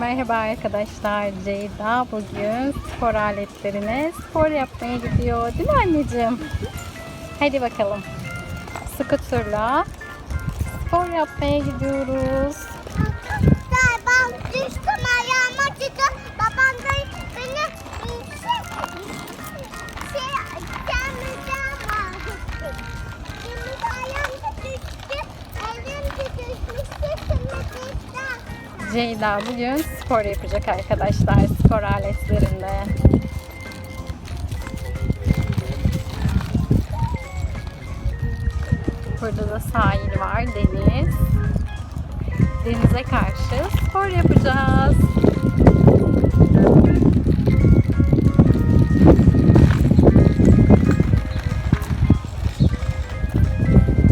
Merhaba arkadaşlar. Ceyda bugün spor aletlerine spor yapmaya gidiyor. Değil mi anneciğim? Hadi bakalım. Skuturla spor yapmaya gidiyoruz. Arkadaşlar düştüm ayağıma çıktı. Babam da Ceyda bugün spor yapacak arkadaşlar spor aletlerinde. Burada da sahil var, deniz. Denize karşı spor yapacağız.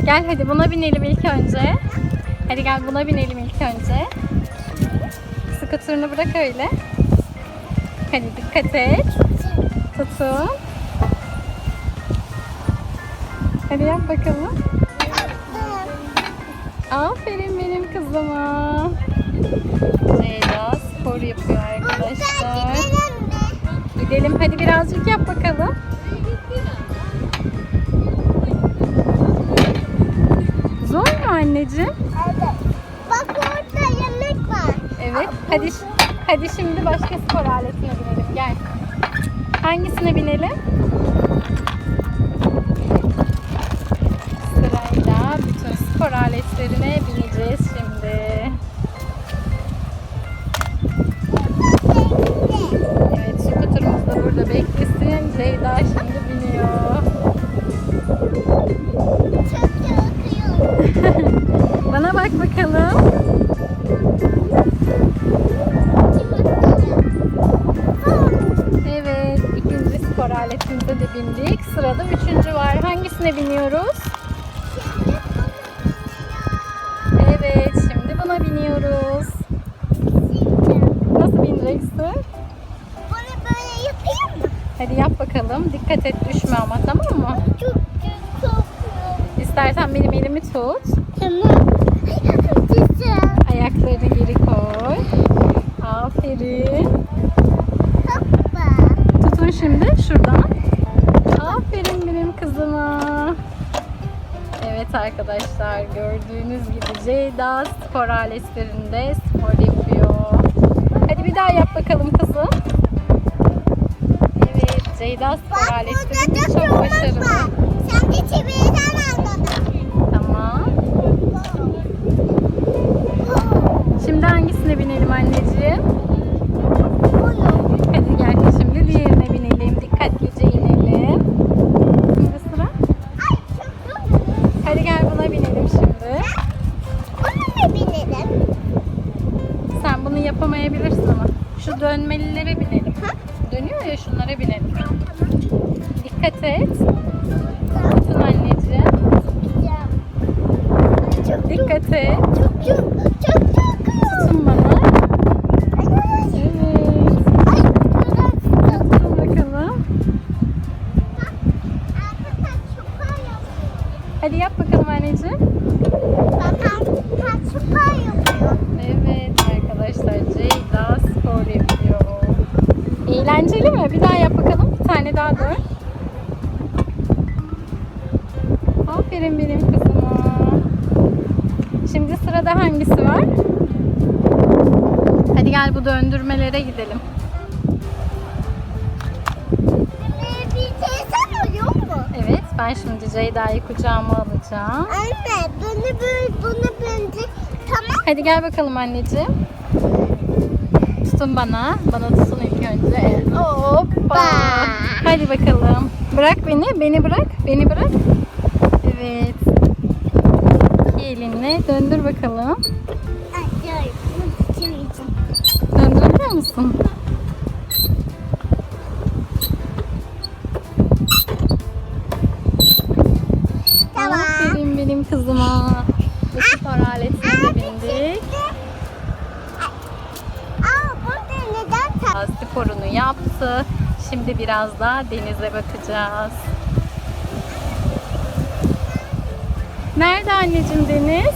Gel hadi buna binelim ilk önce. Hadi gel buna binelim ilk önce. Skuturunu bırak öyle. Hadi dikkat et. Tutun. Hadi yap bakalım. Aferin benim kızıma. Ceyda spor yapıyor arkadaşlar. Gidelim hadi birazcık yap bakalım. Zor mu anneciğim? Evet. Bak orada yemek var. Evet. Hadi hadi şimdi başka spor aletine binelim. Gel. Hangisine binelim? Sırayla bütün spor aletlerine bineceğiz şimdi. Evet, skuterımız da burada beklesin. Ceyda şimdi biniyor. Çok. Bana bak bakalım. De bindik. Sırada üçüncü var. Hangisine biniyoruz? Evet, şimdi buna biniyoruz. Nasıl bineceksin? Bunu böyle yapayım mı? Hadi yap bakalım. Dikkat et düşme ama tamam mı? Çok korkuyorum. İstersen benim elimi tut. Tamam. Ayaklarını geri koy. Aferin. Hoppa. Tutun şimdi şuradan. Aferin benim kızıma. Evet arkadaşlar gördüğünüz gibi Ceyda spor aletlerinde spor yapıyor. Hadi bir daha yap bakalım kızım. Evet Ceyda spor aletlerinde çok başarılı. Sen de çevirden al bunu yapamayabilirsin ama. Şu dönmelilere binelim. Dönüyor ya şunlara binelim. Dikkat et. Tutun anneciğim. Çok Dikkat et. çok çok çok çok Tutun bana. Evet. Ay, Tutun bakalım. Hadi yap bakalım anneciğim. Evet arkadaşlar Ceyda spor yapıyor. Eğlenceli mi? Bir daha yap bakalım. Bir tane daha dön. Aferin benim kızıma. Şimdi sırada hangisi var? Hadi gel bu döndürmelere gidelim. Evet ben şimdi Ceyda'yı kucağıma alacağım. Anne bunu böyle bunu böyle tamam Hadi gel bakalım anneciğim. Tutun bana. Bana tutun önce. Hoppa. Hadi bakalım. Bırak beni. Beni bırak. Beni bırak. Evet. İki elinle döndür bakalım. Çevireceğim. Döndürebiliyor musun? Tamam. Aferin benim kızıma. Bu spor aletine de bindik. Aa burada neden tak? Sporunu yaptı. Şimdi biraz daha denize bakacağız. Nerede anneciğim deniz?